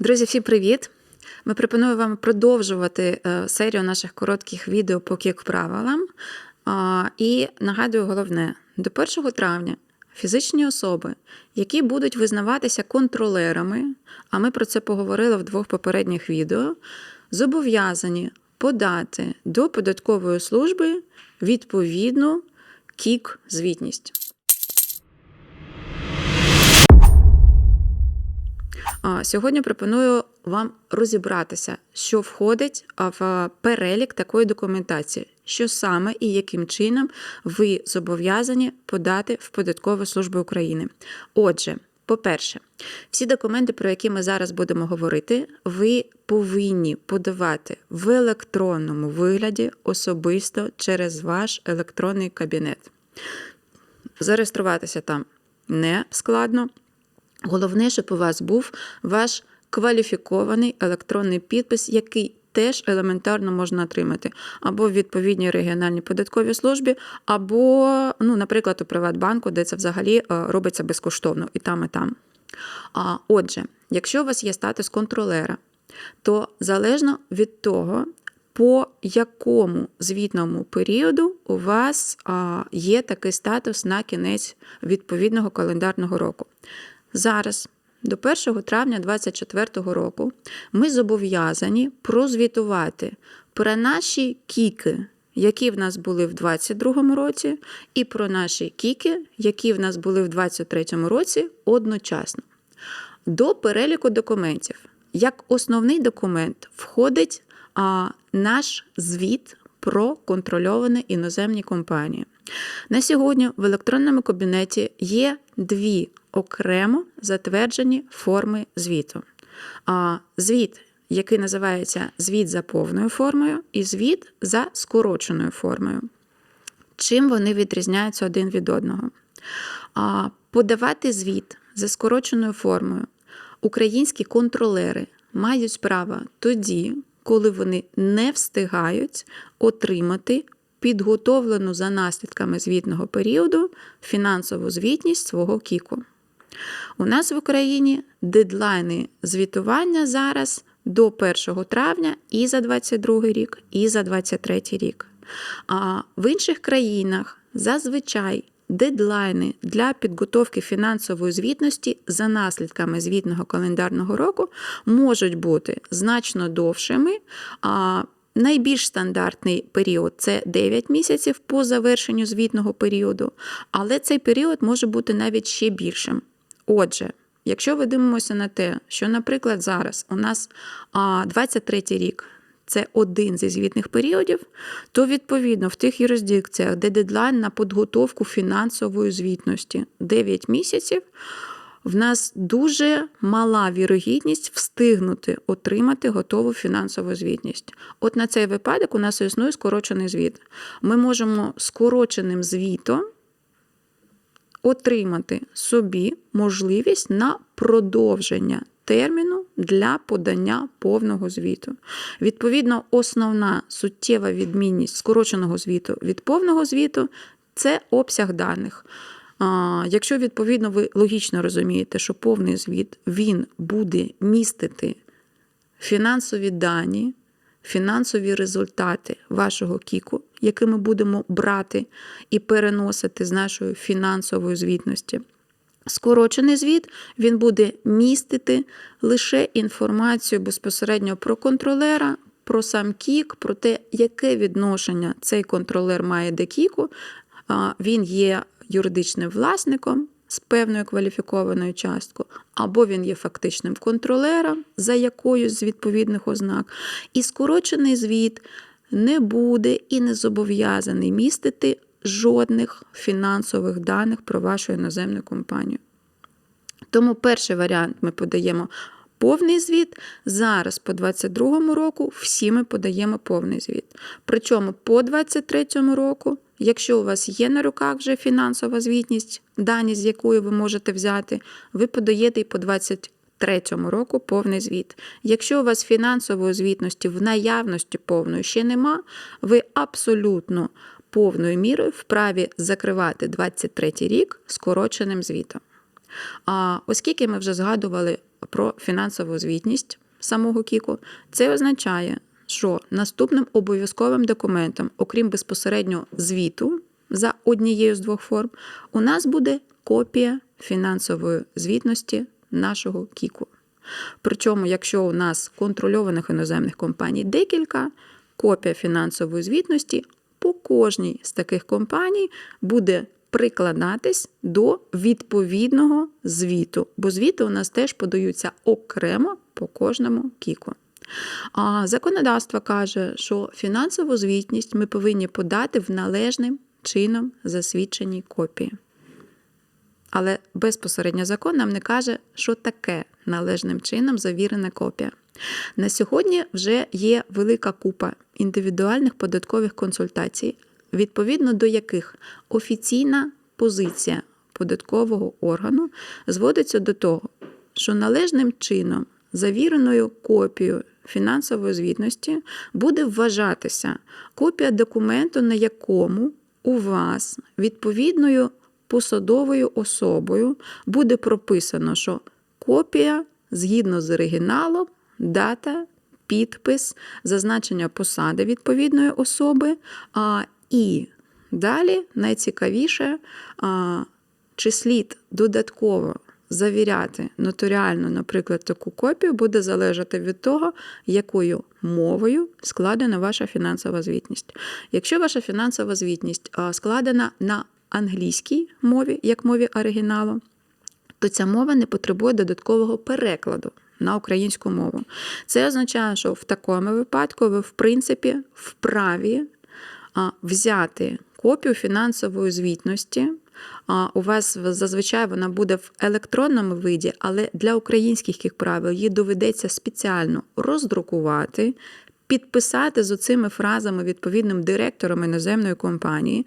Друзі, всім привіт! Ми пропонуємо вам продовжувати е, серію наших коротких відео по кік-правилам. І нагадую головне: до 1 травня фізичні особи, які будуть визнаватися контролерами, а ми про це поговорили в двох попередніх відео, зобов'язані подати до податкової служби відповідну кік-звітність. Сьогодні пропоную вам розібратися, що входить в перелік такої документації, що саме і яким чином ви зобов'язані подати в Податкову службу України. Отже, по-перше, всі документи, про які ми зараз будемо говорити, ви повинні подавати в електронному вигляді особисто через ваш електронний кабінет. Зареєструватися там не складно. Головне, щоб у вас був ваш кваліфікований електронний підпис, який теж елементарно можна отримати або в відповідній регіональній податковій службі, або, ну, наприклад, у Приватбанку, де це взагалі е, робиться безкоштовно і там, і там. А, Отже, якщо у вас є статус контролера, то залежно від того, по якому звітному періоду у вас є такий статус на кінець відповідного календарного року. Зараз, до 1 травня 2024 року, ми зобов'язані прозвітувати про наші кіки, які в нас були в 2022 році, і про наші кіки, які в нас були в 2023 році одночасно. До переліку документів, як основний документ, входить а, наш звіт про контрольовані іноземні компанії. На сьогодні в електронному кабінеті є дві окремо затверджені форми звіту. А, Звіт, який називається звіт за повною формою, і звіт за скороченою формою. Чим вони відрізняються один від одного? А, Подавати звіт за скороченою формою українські контролери мають право тоді, коли вони не встигають отримати підготовлену за наслідками звітного періоду фінансову звітність свого кіку. У нас в Україні дедлайни звітування зараз до 1 травня і за 22 рік, і за 23 рік. А в інших країнах зазвичай дедлайни для підготовки фінансової звітності за наслідками звітного календарного року можуть бути значно довшими. А Найбільш стандартний період це 9 місяців по завершенню звітного періоду, але цей період може бути навіть ще більшим. Отже, якщо ви дивимося на те, що, наприклад, зараз у нас 23 рік це один зі звітних періодів, то відповідно в тих юрисдикціях, де дедлайн на підготовку фінансової звітності 9 місяців, в нас дуже мала вірогідність встигнути отримати готову фінансову звітність. От на цей випадок у нас існує скорочений звіт. Ми можемо скороченим звітом отримати собі можливість на продовження терміну для подання повного звіту. Відповідно, основна суттєва відмінність скороченого звіту від повного звіту це обсяг даних. Якщо, відповідно, ви логічно розумієте, що повний звіт він буде містити фінансові дані, фінансові результати вашого кіку, які ми будемо брати і переносити з нашої фінансової звітності. Скорочений звіт він буде містити лише інформацію безпосередньо про контролера, про сам кік, про те, яке відношення цей контролер має до кіку. Він є юридичним власником з певною кваліфікованою часткою, або він є фактичним контролером за якоюсь з відповідних ознак. І скорочений звіт не буде і не зобов'язаний містити жодних фінансових даних про вашу іноземну компанію. Тому перший варіант ми подаємо повний звіт. Зараз, по 2022 року, всі ми подаємо повний звіт. Причому по 2023 року, якщо у вас є на руках вже фінансова звітність, дані з якої ви можете взяти, ви подаєте і по 2023 року повний звіт. Якщо у вас фінансової звітності в наявності повної ще нема, ви абсолютно повною мірою вправі закривати 23 рік скороченим звітом. А оскільки ми вже згадували про фінансову звітність самого КІКу, це означає, що наступним обов'язковим документом, окрім безпосередньо звіту за однією з двох форм, у нас буде копія фінансової звітності нашого КІКу. Причому, якщо у нас контрольованих іноземних компаній декілька, копія фінансової звітності по кожній з таких компаній буде прикладатись до відповідного звіту, бо звіти у нас теж подаються окремо по кожному кіку. А законодавство каже, що фінансову звітність ми повинні подати в належним чином засвідченій копії. Але безпосередньо закон нам не каже, що таке належним чином завірена копія. На сьогодні вже є велика купа індивідуальних податкових консультацій, відповідно до яких офіційна позиція податкового органу зводиться до того, що належним чином завіреною копією фінансової звітності буде вважатися копія документу, на якому у вас відповідною посадовою особою буде прописано, що копія згідно з оригіналом, дата, підпис, зазначення посади відповідної особи. І далі найцікавіше, чи слід додатково завіряти нотаріально, наприклад, таку копію, буде залежати від того, якою мовою складена ваша фінансова звітність. Якщо ваша фінансова звітність складена на англійській мові, як мові оригіналу, то ця мова не потребує додаткового перекладу на українську мову. Це означає, що в такому випадку ви, в принципі, вправі взяти копію фінансової звітності. У вас зазвичай вона буде в електронному виді, але для українських як правил її доведеться спеціально роздрукувати, підписати з оцими фразами відповідним директором іноземної компанії.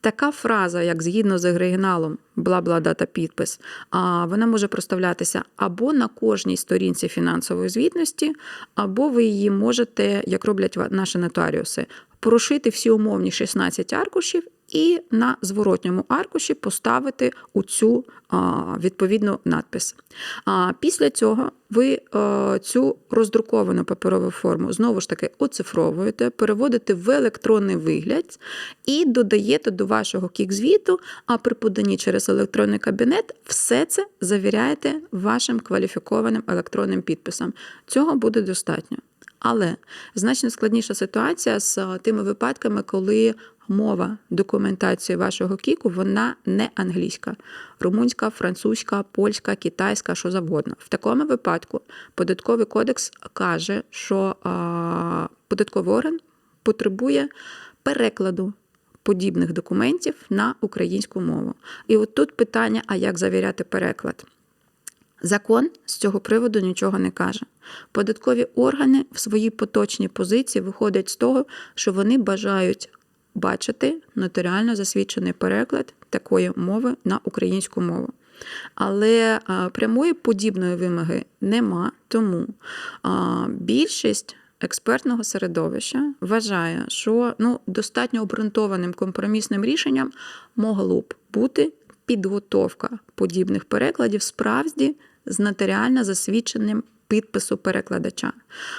Така фраза, як згідно з оригіналом, бла-бла дата підпис, вона може проставлятися або на кожній сторінці фінансової звітності, або ви її можете, як роблять наші нотаріуси, прошити всі умовні 16 аркушів і на зворотньому аркуші поставити у цю відповідну надпис. Після цього ви цю роздруковану паперову форму знову ж таки оцифровуєте, переводите в електронний вигляд і додаєте до вашого кік-звіту, а при поданні через електронний кабінет все це завіряєте вашим кваліфікованим електронним підписом. Цього буде достатньо. Але значно складніша ситуація з тими випадками, коли мова документації вашого кіку вона не англійська, румунська, французька, польська, китайська, що завгодно. В такому випадку податковий кодекс каже, що а, податковий орган потребує перекладу. Подібних документів на українську мову. І от тут питання: а як завіряти переклад? Закон з цього приводу нічого не каже. Податкові органи в своїй поточній позиції виходять з того, що вони бажають бачити нотаріально засвідчений переклад такої мови на українську мову. Але прямої подібної вимоги нема, тому більшість експертного середовища вважає, що ну, достатньо обґрунтованим компромісним рішенням могло б бути підготовка подібних перекладів справді з нотаріально засвідченим підпису перекладача.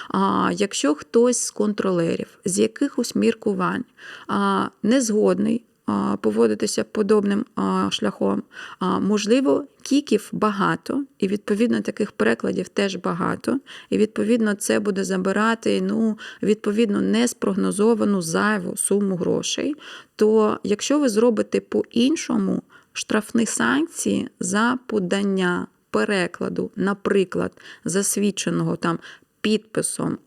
А, Якщо хтось з контролерів з якихось міркувань а, не згодний а, поводитися подобним а, шляхом, а, можливо, кіків багато, і відповідно таких перекладів теж багато. І відповідно це буде забирати ну, відповідно неспрогнозовану зайву суму грошей. То якщо ви зробите по-іншому штрафні санкції за подання перекладу, наприклад, засвідченого там підписом,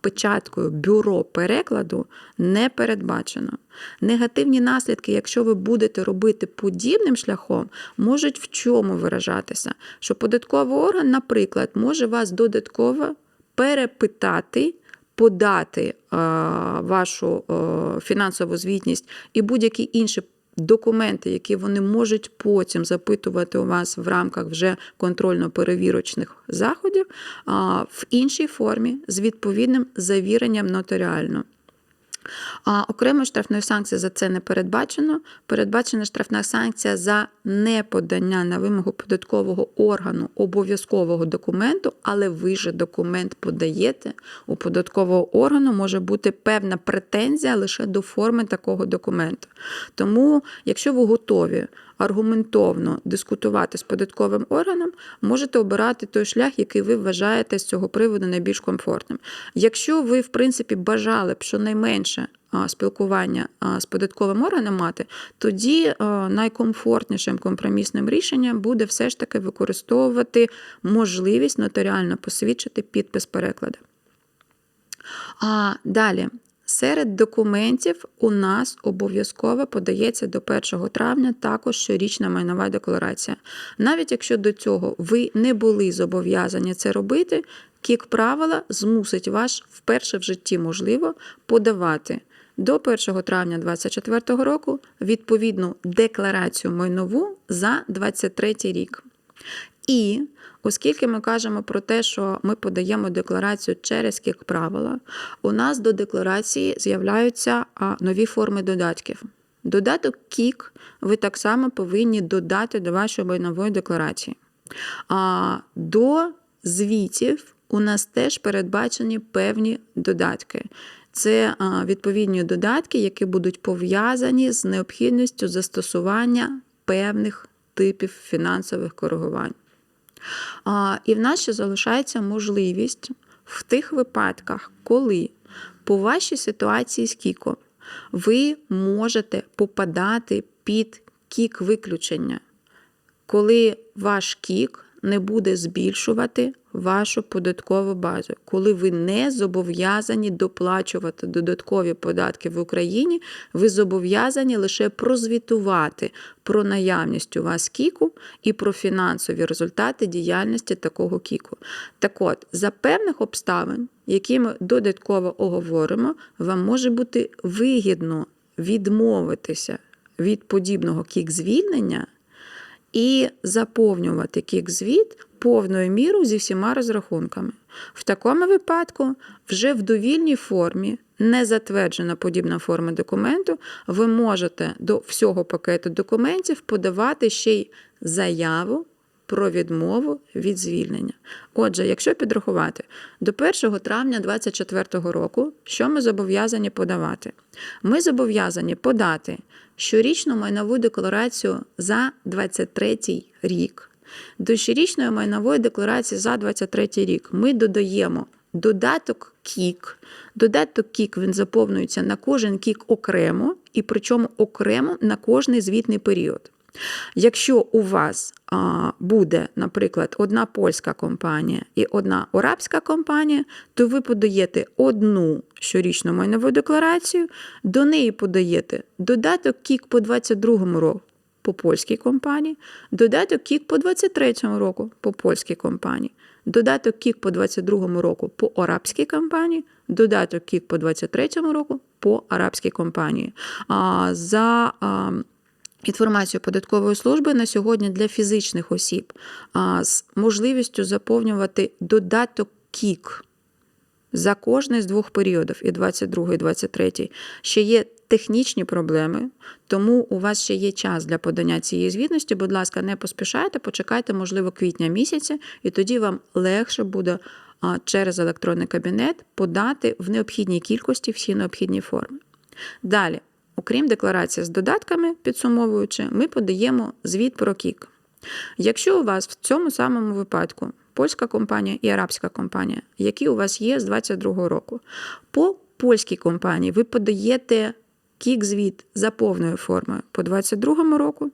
печаткою бюро перекладу, не передбачено. Негативні наслідки, якщо ви будете робити подібним шляхом, можуть в чому виражатися? Що податковий орган, наприклад, може вас додатково перепитати. Подати а, вашу а, фінансову звітність і будь-які інші документи, які вони можуть потім запитувати у вас в рамках вже контрольно-перевірочних заходів, в іншій формі з відповідним завіренням нотаріально. А окремо штрафної санкції за це не передбачено. Передбачена штрафна санкція за неподання на вимогу податкового органу обов'язкового документу, але ви же документ подаєте. У податкового органу може бути певна претензія лише до форми такого документу. Тому, якщо ви готові аргументовно дискутувати з податковим органом, можете обирати той шлях, який ви вважаєте з цього приводу найбільш комфортним. Якщо ви, в принципі, бажали б щонайменше спілкування з податковим органом мати, тоді найкомфортнішим компромісним рішенням буде все ж таки використовувати можливість нотаріально посвідчити підпис перекладу. А далі. Серед документів у нас обов'язково подається до 1 травня також щорічна майнова декларація. Навіть якщо до цього ви не були зобов'язані це робити, кік правила змусить вас вперше в житті можливо подавати до 1 травня 2024 року відповідну декларацію майнову за 2023 рік. І оскільки ми кажемо про те, що ми подаємо декларацію через кік правила, у нас до декларації з'являються нові форми додатків. Додаток кік ви так само повинні додати до вашої майнової декларації. А, До звітів у нас теж передбачені певні додатки. Це відповідні додатки, які будуть пов'язані з необхідністю застосування певних типів фінансових коригувань. І в нас ще залишається можливість в тих випадках, коли по вашій ситуації з кіком ви можете попадати під кік виключення, коли ваш кік не буде збільшувати вашу податкову базу, коли ви не зобов'язані доплачувати додаткові податки в Україні, ви зобов'язані лише прозвітувати про наявність у вас кіку і про фінансові результати діяльності такого кіку. Так от, за певних обставин, які ми додатково оговоримо, вам може бути вигідно відмовитися від подібного кік-звільнення і заповнювати кік-звіт повною мірою зі всіма розрахунками. В такому випадку, вже в довільній формі, не затверджена подібна форма документу, ви можете до всього пакету документів подавати ще й заяву про відмову від звільнення. Отже, якщо підрахувати, до 1 травня 2024 року, що ми зобов'язані подавати? Ми зобов'язані подати щорічну майнову декларацію за 2023 рік. До щорічної майнової декларації за 2023 рік ми додаємо додаток КІК. Додаток КІК він заповнюється на кожен кік окремо, і причому окремо на кожний звітний період. Якщо у вас а, буде, наприклад, одна польська компанія і одна арабська компанія, то ви подаєте одну щорічну майнову декларацію, до неї подаєте додаток КІК по 22 року по польській компанії, додаток КІК по 23 року по польській компанії, додаток КІК по 22 року по арабській компанії, додаток КІК по 23 року по арабській компанії. А, за а, Інформацію податкової служби на сьогодні для фізичних осіб з можливістю заповнювати додаток КІК за кожний з двох періодів, і 22, і 23, ще є технічні проблеми, тому у вас ще є час для подання цієї звітності. Будь ласка, не поспішайте, почекайте, можливо, квітня місяця, і тоді вам легше буде через електронний кабінет подати в необхідній кількості всі необхідні форми. Далі. Окрім декларації з додатками, підсумовуючи, ми подаємо звіт про КІК. Якщо у вас в цьому самому випадку польська компанія і арабська компанія, які у вас є з 2022 року, по польській компанії ви подаєте кік-звіт за повною формою по 2022 року,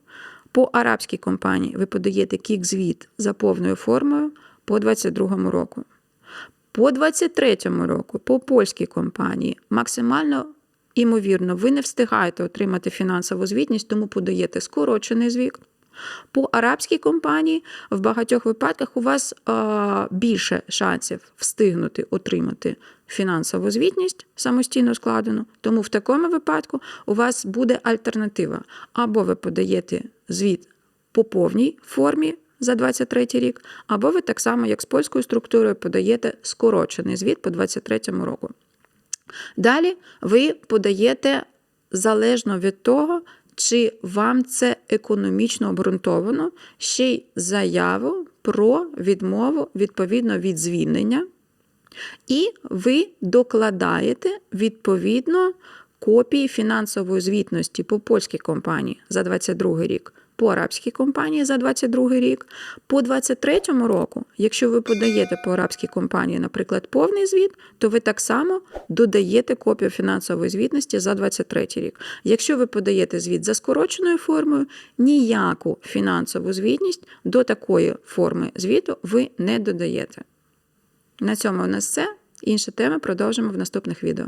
по арабській компанії ви подаєте кік-звіт за повною формою по 2022 року. По 2023 року по польській компанії максимально Імовірно, ви не встигаєте отримати фінансову звітність, тому подаєте скорочений звіт. По арабській компанії в багатьох випадках у вас а, більше шансів встигнути отримати фінансову звітність самостійно складену. Тому в такому випадку у вас буде альтернатива. Або ви подаєте звіт по повній формі за 23 рік, або ви так само, як з польською структурою, подаєте скорочений звіт по 23 року. Далі ви подаєте залежно від того, чи вам це економічно обґрунтовано, ще й заяву про відмову відповідно від звільнення. І ви докладаєте відповідно копії фінансової звітності по польській компанії за 22 рік, по арабській компанії за 22 рік. По 23 року, якщо ви подаєте по арабській компанії, наприклад, повний звіт, то ви так само додаєте копію фінансової звітності за 23 рік. Якщо ви подаєте звіт за скороченою формою, ніяку фінансову звітність до такої форми звіту ви не додаєте. На цьому у нас все. Інші теми продовжимо в наступних відео.